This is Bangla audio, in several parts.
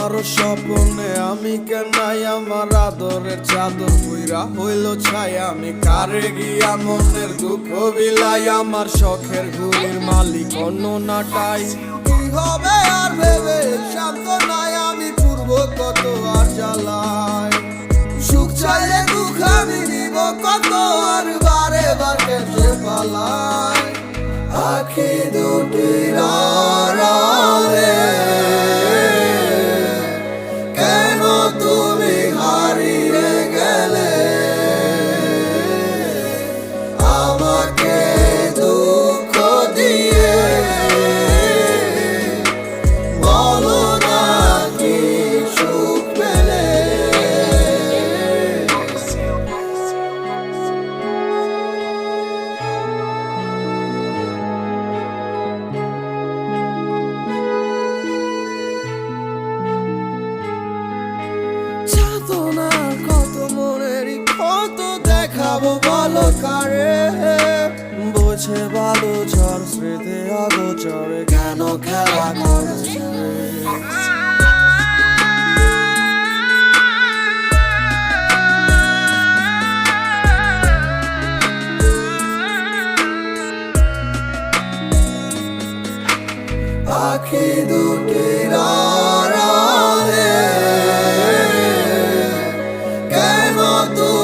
স্বপ্নে আমি কেনাই আমার আদরের চাদর বইরা হইল ছাই। আমি কারে গিয়া মনের দুঃখ বিলাই আমার শখের ঘুরির মালিক অন্য নাটাই কি হবে আর ভেবে শান্ত নাই? আমি পূর্ব কত আর জ্বালাই কত দেখাবো বলো কারে। বোঝে ভালো চর স্মৃতি অগোচরে কেন খেলা করেছে? পাখি দুটির কেন তুই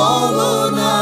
বলো না